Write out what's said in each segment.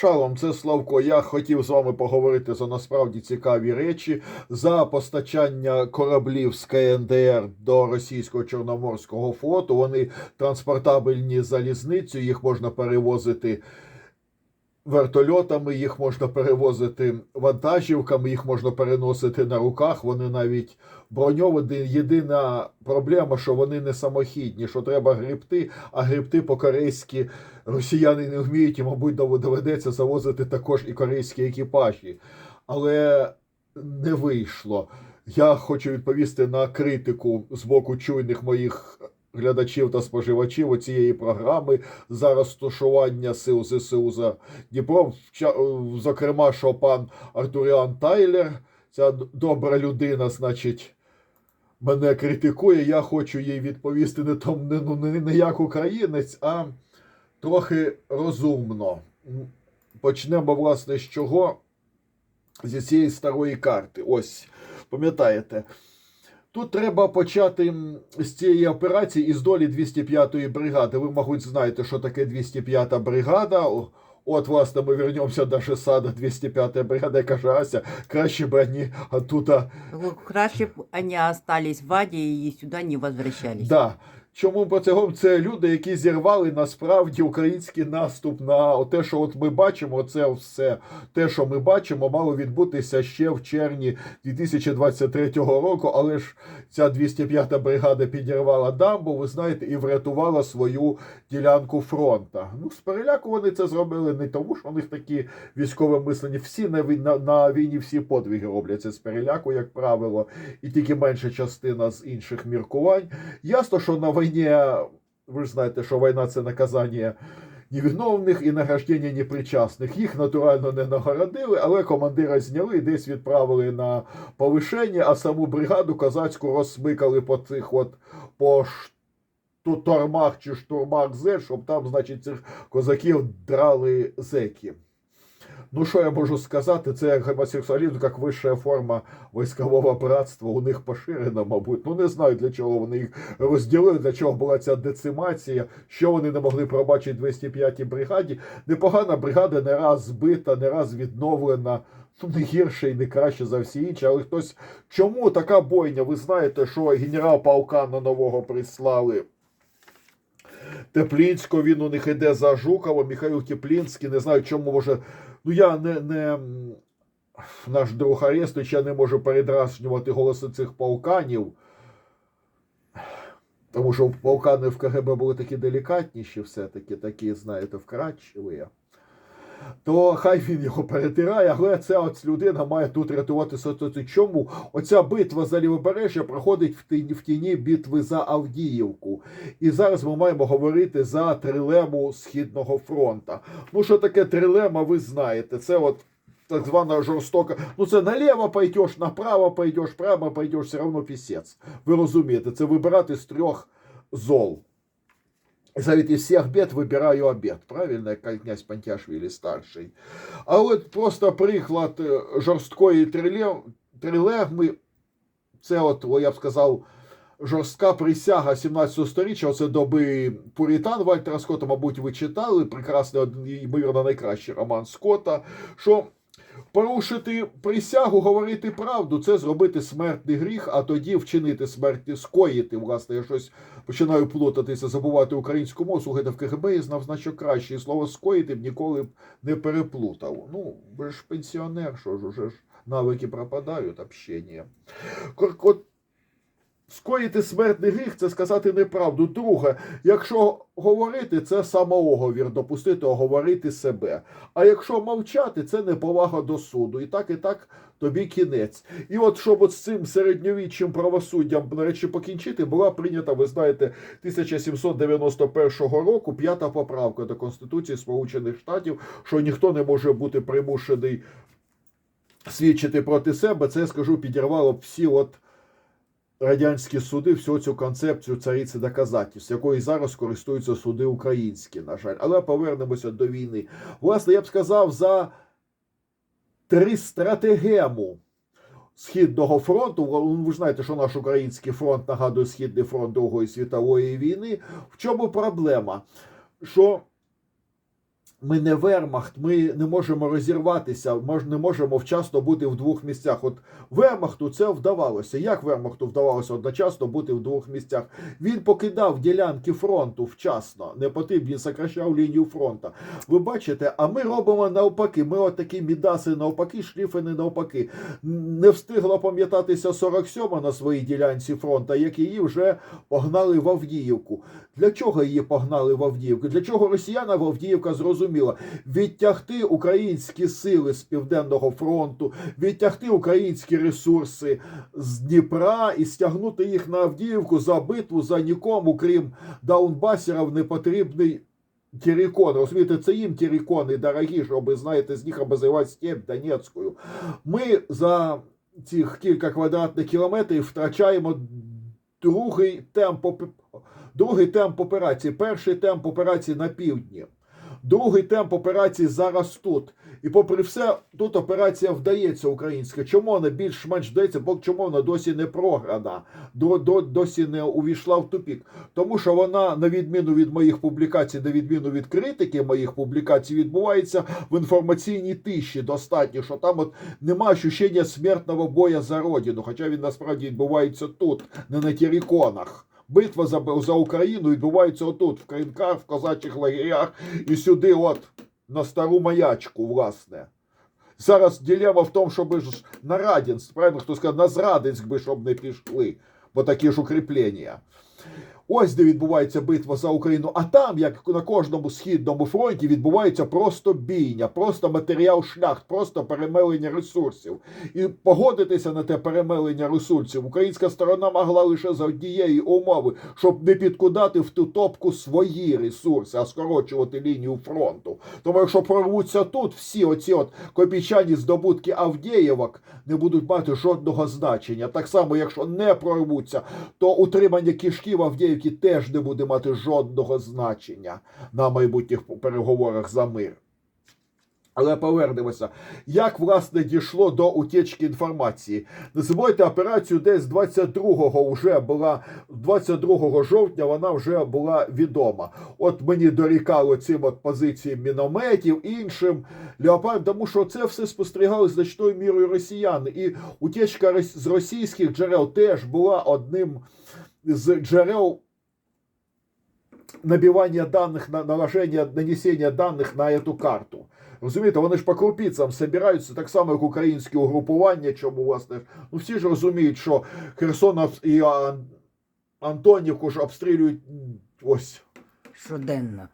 Шалом, це Славко. Я хотів з вами поговорити за насправді цікаві речі за постачання кораблів з КНДР до російського чорноморського флоту. Вони транспортабельні залізницю, їх можна перевозити вертольотами, їх можна перевозити вантажівками, їх можна переносити на руках. Вони навіть броньовані. Єдина проблема, що вони не самохідні, що треба грибти, а грибти по-корейськи росіяни не вміють, і, мабуть, доведеться завозити також і корейські екіпажі. Але не вийшло. Я хочу відповісти на критику з боку чуйних моїх глядачів та споживачів цієї програми за розташування сил ЗСУ за Дніпром. Зокрема, що пан Артуріан Тайлер, ця добра людина, значить, мене критикує. Я хочу їй відповісти не том, не, ну, не, не як українець, а трохи розумно. Почнемо, власне, з чого? Зі цієї старої карти. Ось, пам'ятаєте. Тут треба почати з цієї операції із долі 205-ї бригади. Ви, мабуть, знаєте, що таке 205-та бригада. От, власне, ми вернемося до Шесада 205-я бригада, яка каже, Ася, краще б вони оттуда Краще б вони остались в Аді і сюди не возвращались. Да. Чому цього це люди, які зірвали насправді український наступ на те, що от ми бачимо, це все те, що ми бачимо, мало відбутися ще в червні 2023 року. Але ж ця 205-та бригада підірвала дамбу, ви знаєте, і врятувала свою ділянку фронта. Ну, з переляку вони це зробили не тому, що у них такі військове мислення. Всі на, вій- на, на війні всі подвиги робляться з переляку, як правило, і тільки менша частина з інших міркувань. Ясно, що на війні, ви ж знаєте, що війна це наказання невиновних і награждення непричасних. Їх натурально не нагородили, але командира зняли десь відправили на повишення, а саму бригаду козацьку розсмикали по цих от по ш- ту- тормах чи штурмах З, щоб там, значить, цих козаків драли зеки. Ну, що я можу сказати, це як гомосексуалізм, як вища форма військового братства у них поширена, мабуть. Ну не знаю, для чого вони їх розділили, для чого була ця децимація, що вони не могли пробачити 205-й бригаді. Непогана бригада не раз збита, не раз відновлена. Ну, не гірше і не краще за всі інші, але хтось. Чому така бойня? Ви знаєте, що генерал Паукана нового прислали. Теплінського він у них іде за Жукова, Михайло Теплінський, не знаю, чому може. Ну я не, не наш друг Арестович, я не можу передразнювати голоси цих полканів. Тому що полкани в КГБ були такі делікатніші, все-таки, такі, знаєте, вкрадчиві. То хай він його перетирає, але ця от людина має тут рятувати ситуацію. Чому оця битва за лівобережжя проходить в тіні, в тіні битви за Авдіївку? І зараз ми маємо говорити за трилему Східного фронта. Ну, що таке трилема, ви знаєте. Це от так звана жорстока. Ну, це наліво пойдеш, направо пойдеш, прямо пойдеш, все одно пісець. Ви розумієте, це вибирати з трьох зол. Завіть із всіх бед вибираю обід. Правильно, як князь Пантяшвілі старший. А от просто приклад е, жорсткої триле- трилегми, це от, я б сказав, жорстка присяга 17 сторіччя, оце доби Пурітан Вальтера Скотта, мабуть, ви читали. Прекрасний, ймовірно, найкращий роман Скотта. Що порушити присягу, говорити правду, це зробити смертний гріх, а тоді вчинити смерть, скоїти. Власне, я щось починаю плутатися, забувати українську мову. Слухайте, в КГБ я знав значно краще. І слово скоїти б ніколи б не переплутав. Ну, ви ж пенсіонер, що ж уже ж навики пропадають, общення. Скоїти смертний гріх це сказати неправду. Друге, якщо говорити, це самооговір, допустити оговорити себе. А якщо мовчати, це неповага до суду. І так, і так тобі кінець. І от щоб от з цим середньовіччим правосуддям речі, покінчити, була прийнята, ви знаєте, 1791 року п'ята поправка до Конституції Сполучених Штатів, що ніхто не може бути примушений свідчити проти себе. Це я скажу, підірвало всі от радянські суди всю цю концепцію цариці доказательств, якою зараз користуються суди українські, на жаль. Але повернемося до війни. Власне, я б сказав, за три стратегему Східного фронту, ви ж знаєте, що наш український фронт нагадує Східний фронт Другої світової війни. В чому проблема? Що Ми не вермахт, ми не можемо розірватися, мож- не можемо вчасно бути в двох місцях. От вермахту це вдавалося. Як вермахту вдавалося одночасно бути в двох місцях? Він покидав ділянки фронту вчасно, не потрібно, він сокращав лінію фронту. Ви бачите, а ми робимо навпаки. Ми от такі мідаси навпаки, шліфени навпаки. Не встигла пам'ятатися 47 на своїй ділянці фронту, як її вже погнали в Авдіївку. Для чого її погнали в Авдіївку? Для чого росіяна в Авдіївка зрозуміла? Відтягти українські сили з південного фронту, відтягти українські ресурси з Дніпра і стягнути їх на Авдіївку за битву за нікому, крім даунбасерів, непотрібний. Тірікон, розумієте, це їм тірікони дорогі, щоб, знаєте, з них обозивати степь Донецькою. Ми за цих кілька квадратних кілометрів втрачаємо другий темп, другий темп операції. Перший темп операції на півдні. Другий темп операції зараз тут. І попри все, тут операція вдається українська. Чому вона більш-менш вдається, бо чому вона досі не програна, до, до, досі не увійшла в тупік. Тому що вона, на відміну від моїх публікацій, на відміну від критики моїх публікацій, відбувається в інформаційній тиші достатньо, що там от немає ощущення смертного боя за родину, хоча він насправді відбувається тут, не на тіріконах. Битва за, за Україну відбувається отут, в кринках, в козачих лагерях і сюди, от на стару маячку, власне. Зараз ділема в тому, щоб на Радінськ, правильно хто сказав, на Зрадинськ би щоб не пішли, бо такі ж укріплення. Ось де відбувається битва за Україну. А там, як на кожному східному фронті, відбувається просто бійня, просто матеріал шляхт, просто перемелення ресурсів. І погодитися на те перемелення ресурсів українська сторона могла лише за однієї умови, щоб не підкудати в ту топку свої ресурси, а скорочувати лінію фронту. Тому якщо прорвуться тут, всі оці от копійчані здобутки Авдіївок не будуть мати жодного значення. Так само, якщо не прорвуться, то утримання кишків Авдіївки теж не буде мати жодного значення на майбутніх переговорах за мир. Але повернемося, як власне дійшло до утічки інформації. Не забувайте операцію десь 22-го вже була 22 жовтня. Вона вже була відома. От мені дорікало цим от позиціям мінометів, іншим леопард, тому що це все спостерігали значною мірою росіяни. І утічка рос- з російських джерел теж була одним з джерел набивання даних на наложення, нанесення даних на эту карту. Розумієте, вони ж по крупицям собираються так само, як українські угрупування, чому власне. Ну всі ж розуміють, що Херсон і Ан- Антонівку ж обстрілюють ось. Щоденно.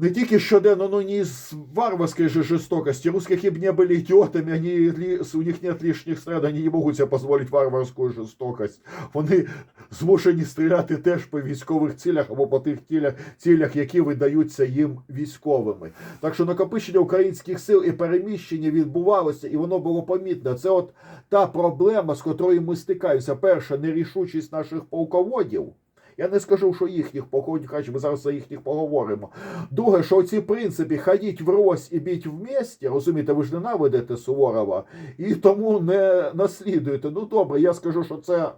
Не тільки щоденно, но не из варварской же жестокости. Русские какие бы не были идиотами, они, у них нет лишних страд, они не можуть себе позволити варварську жорстокость. Вони змушені стріляти теж по військових цілях або по тих цілях, цілях, які видаються їм військовими. Так що накопичення українських сил і переміщення відбувалося, і воно було помітне. Це от та проблема, з котрою ми стикаємося. Перша нерішучість наших полководів. Я не скажу, що їхніх краще ми зараз за їхніх поговоримо. Друге, що ці принципи ходіть врозь і біть вместе, розумієте, ви ж ненавидите Суворова, і тому не наслідуєте. Ну добре, я скажу, що це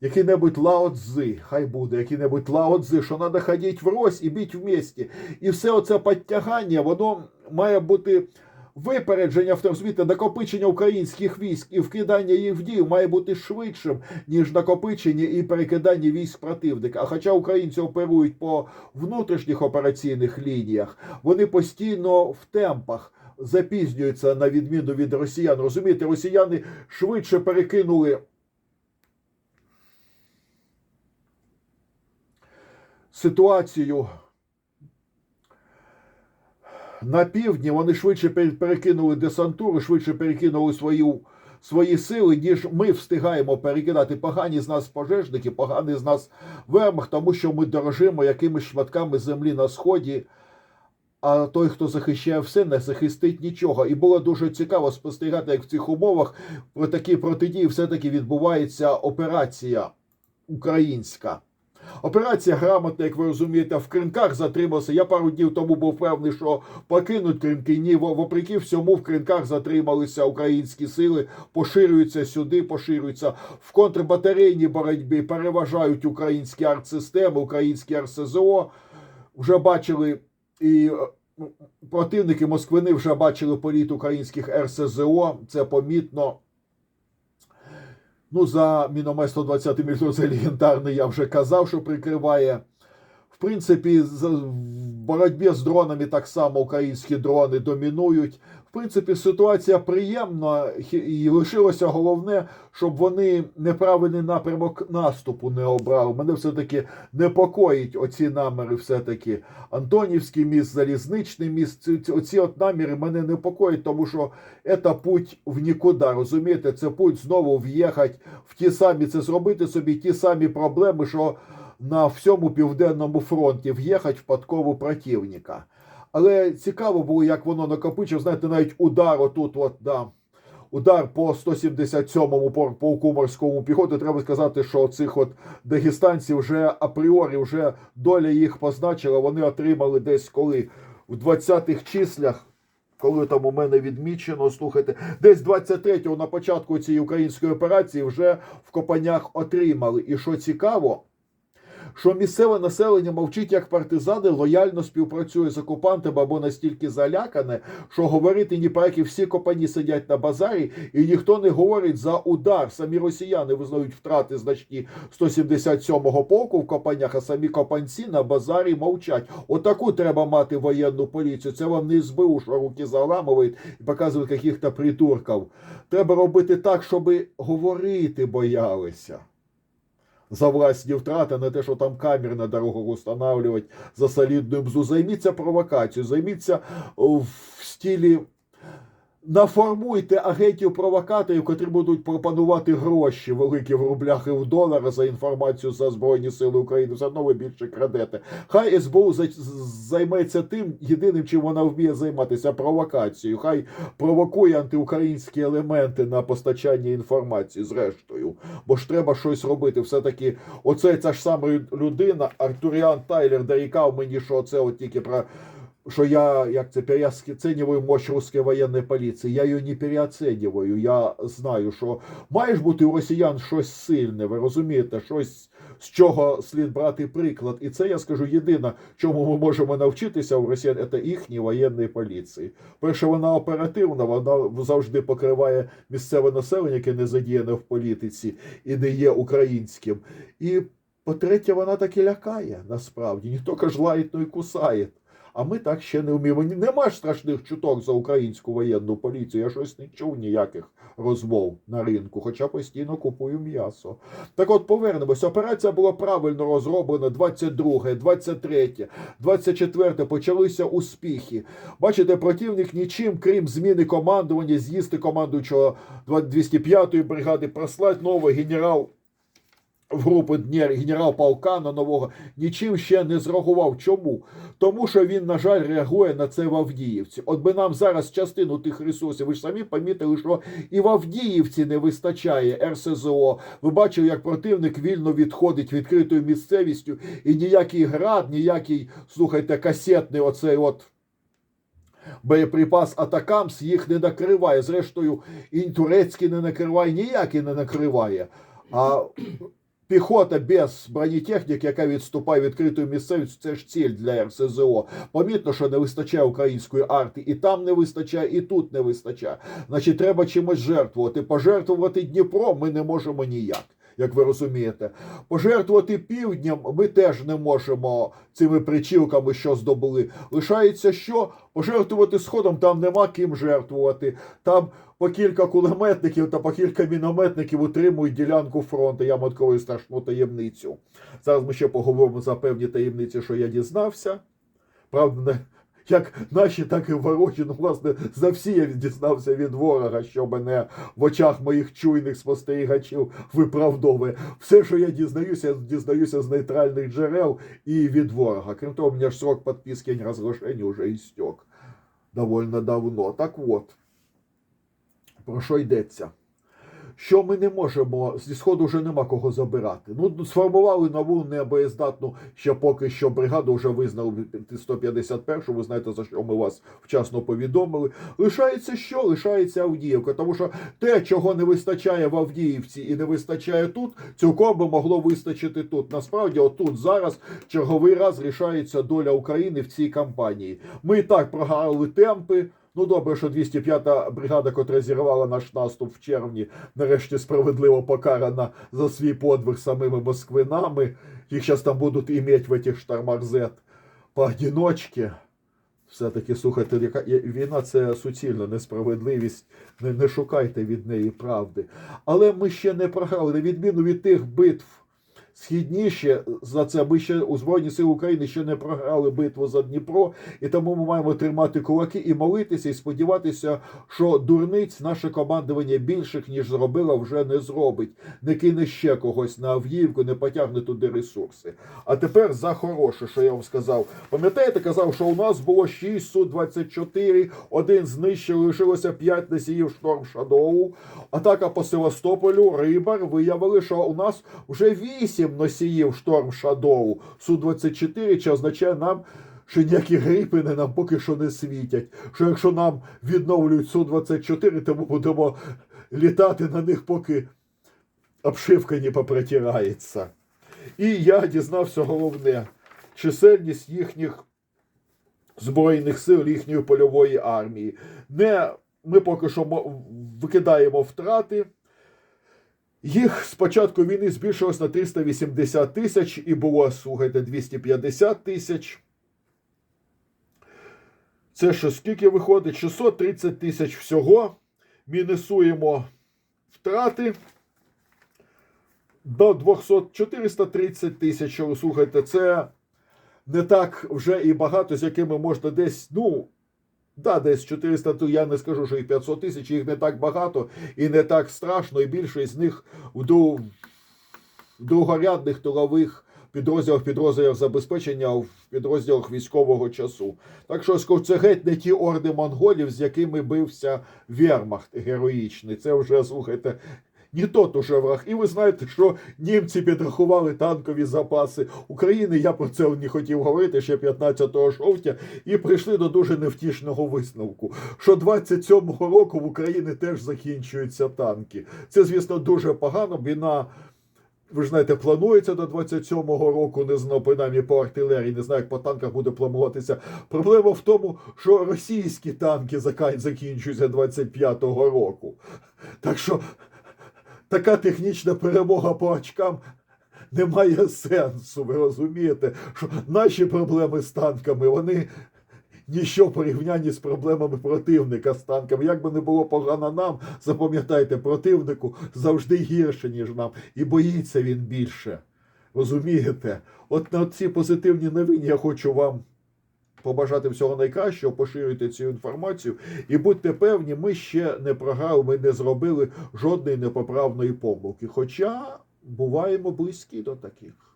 який-небудь Лао Цзи, хай буде, який-небудь Лао Цзи, що треба ходити врозь і біть вместе. І все оце підтягання, воно має бути випередження в тому, накопичення українських військ і вкидання їх в дію має бути швидшим, ніж накопичення і перекидання військ противника. А хоча українці оперують по внутрішніх операційних лініях, вони постійно в темпах. Запізнюються на відміну від росіян. Розумієте, росіяни швидше перекинули ситуацію на півдні. Вони швидше перекинули десантуру, швидше перекинули свою, свої сили, ніж ми встигаємо перекидати погані з нас пожежники, погані з нас вермах, тому що ми дорожимо якимись шматками землі на сході. А той, хто захищає все, не захистить нічого. І було дуже цікаво спостерігати, як в цих умовах при такій протидії все-таки відбувається операція українська. Операція грамотна, як ви розумієте, в кринках затримався. Я пару днів тому був певний, що покинуть кринки. Ні, вопреки всьому в кринках затрималися українські сили, поширюються сюди, поширюються в контрбатарейній боротьбі, переважають українські артсистеми, українські РСЗО. Вже бачили і е, противники Москвини вже бачили політ українських РСЗО, це помітно. Ну, за міномет 120 мм це легендарний, я вже казав, що прикриває. В принципі, в боротьбі з дронами так само українські дрони домінують. Принципі, ситуація приємна, і лишилося головне, щоб вони неправильний напрямок наступу не обрали. Мене все-таки непокоїть оці наміри, все-таки. Антонівський міст, залізничний міст. Ці, ці- оці от наміри мене непокоїть, тому що це путь в нікуди. Розумієте, це путь знову в'їхати в ті самі, це зробити собі ті самі проблеми, що на всьому південному фронті в'їхати в подкову противника. Але цікаво було, як воно накопичив. Знаєте, навіть удар отут, от, да, удар по 177-му пор- полку морському піхоти. Треба сказати, що цих от дагестанців вже апріорі, вже доля їх позначила. Вони отримали десь коли в 20-х числях. Коли там у мене відмічено, слухайте, десь 23-го на початку цієї української операції вже в Копанях отримали. І що цікаво, що місцеве населення мовчить як партизани, лояльно співпрацює з окупантами або настільки залякане, що говорити ні про які всі копані сидять на базарі, і ніхто не говорить за удар. Самі росіяни визнають втрати значні 177-го полку в копанях, а самі копанці на базарі мовчать. Отаку треба мати воєнну поліцію. Це вам не СБУ, що руки заламують і показують яких-то придурків. Треба робити так, щоб говорити боялися за власні втрати, не те, що там камери на дорогах устанавливать за солідну бзу. Займіться провокацією, займіться в стилі. Наформуйте агентів провокаторів, котрі будуть пропонувати гроші великі в рублях і в доларах за інформацію за Збройні Сили України. Все одно ви більше крадете. Хай СБУ за- займеться тим, єдиним, чим вона вміє займатися провокацією. Хай провокує антиукраїнські елементи на постачання інформації, зрештою. Бо ж треба щось робити. Все-таки оце ця ж сама людина, Артуріан Тайлер, дорікав мені, що це от тільки про. Що я, як це, переоцениваю мощь русської воєнної поліції. Я її не переоцениваю. Я знаю, що має ж бути у росіян щось сильне, ви розумієте, щось, з чого слід брати приклад. І це я скажу єдине, чому ми можемо навчитися у росіян, це їхній воєнної поліції. Перше, вона оперативна, вона завжди покриває місцеве населення, яке не задіяне в політиці і не є українським. І по-третє, вона так і лякає насправді. Тільки ж лають, но й кусає. А ми так ще не вміємо. Нема страшних чуток за українську воєнну поліцію. Я щось не чув ніяких розмов на ринку, хоча постійно купую м'ясо. Так от повернемось. Операція була правильно розроблена. 22, 23, 24 почалися успіхи. Бачите, противник нічим, крім зміни командування, з'їсти командуючого 205-ї бригади, прослать новий генерал в групи Днєр генерал Палкана нового нічим ще не зреагував. Чому? Тому що він, на жаль, реагує на це в Авдіївці. От би нам зараз частину тих ресурсів, ви ж самі помітили, що і в Авдіївці не вистачає РСЗО. Ви бачили, як противник вільно відходить відкритою місцевістю, і ніякий град, ніякий, слухайте, касетний оцей от. Боєприпас Атакамс їх не накриває. Зрештою, і турецький не накриває, ніякий не накриває. А піхота без бронетехніки, яка відступає відкритою місцевістю, це ж ціль для РСЗО. Помітно, що не вистачає української арти, і там не вистачає, і тут не вистачає. Значить, треба чимось жертвувати. Пожертвувати Дніпром ми не можемо ніяк. Як ви розумієте, пожертвувати півднем ми теж не можемо цими причілками, що здобули. Лишається що? Пожертвувати сходом там нема ким жертвувати. Там по кілька кулеметників та по кілька мінометників утримують ділянку фронту. Я відкрию страшну таємницю. Зараз ми ще поговоримо за певні таємниці, що я дізнався. Правда, не як наші, так і ворожі. Ну, власне, за всі я дізнався від ворога, що мене в очах моїх чуйних спостерігачів виправдовує. Все, що я дізнаюся, я дізнаюся з нейтральних джерел і від ворога. Крім того, у мене ж срок підписки розглашення вже істек довольно давно. Так от, про що йдеться? що ми не можемо зі сходу вже нема кого забирати. Ну сформували нову небоєздатну ще поки що бригаду вже визнали 151 Ви знаєте за що ми вас вчасно повідомили. Лишається що? Лишається Авдіївка, тому що те, чого не вистачає в Авдіївці і не вистачає тут, цілком би могло вистачити тут. Насправді, отут зараз черговий раз рішається доля України в цій кампанії. Ми і так програли темпи. Ну добре, що 205-та бригада, котра зірвала наш наступ в червні, нарешті справедливо покарана за свій подвиг самими москвинами. Їх зараз там будуть іметь в этих штормах Z поодіночки. Все-таки слухайте, яка війна це суцільна несправедливість. Не, не шукайте від неї правди. Але ми ще не програли, на відміну від тих битв. Східніше за це ми ще у Збройні Сили України ще не програли битву за Дніпро, і тому ми маємо тримати кулаки і молитися, і сподіватися, що дурниць наше командування більших ніж зробило, вже не зробить, не кине ще когось на Авдіївку, не потягне туди ресурси. А тепер за хороше, що я вам сказав. Пам'ятаєте, казав, що у нас було 6 су 24 один знищили, лишилося 5 носіїв шторм Шадоу. Атака по Севастополю, Рибар виявили, що у нас вже 8 носіїв шторм Шадоу Су-24, що означає нам. Що ніякі грипини нам поки що не світять. Що якщо нам відновлюють Су-24, то ми будемо літати на них, поки обшивка не попритирається. І я дізнався головне: чисельність їхніх збройних сил, їхньої польової армії. Не ми поки що викидаємо втрати. Їх з початку війни збільшилось на 380 тисяч і було, слухайте, 250 тисяч. Це що скільки виходить? 630 тисяч всього. Мінусуємо втрати до 200, 430 тисяч. Слухайте, це не так вже і багато, з якими можна десь, ну, да, десь 400, то я не скажу, що їх 500 тисяч, їх не так багато і не так страшно, і більшість з них в другорядних тилових підрозділах, підрозділах забезпечення в підрозділах військового часу. Так що це геть не ті орди монголів, з якими бився Вермахт героїчний. Це вже, слухайте, не тот уже враг. І ви знаєте, що німці підрахували танкові запаси України. Я про це не хотів говорити ще 15 жовтня, і прийшли до дуже невтішного висновку, що 27-го року в Україні теж закінчуються танки. Це, звісно, дуже погано. Війна. Ви ж знаєте, планується до 27-го року, не знаю, принаймні по артилерії, не знаю, як по танках буде плануватися. Проблема в тому, що російські танки закінчуються 25-го року. Так що така технічна перемога по очкам не має сенсу. Ви розумієте, що наші проблеми з танками, вони ніщо в порівнянні з проблемами противника з танками. Як би не було погано нам, запам'ятайте, противнику завжди гірше, ніж нам, і боїться він більше. Розумієте? От на цій позитивній новині я хочу вам побажати всього найкращого, поширюйте цю інформацію і будьте певні, ми ще не програли, ми не зробили жодної непоправної помилки. Хоча буваємо близькі до таких.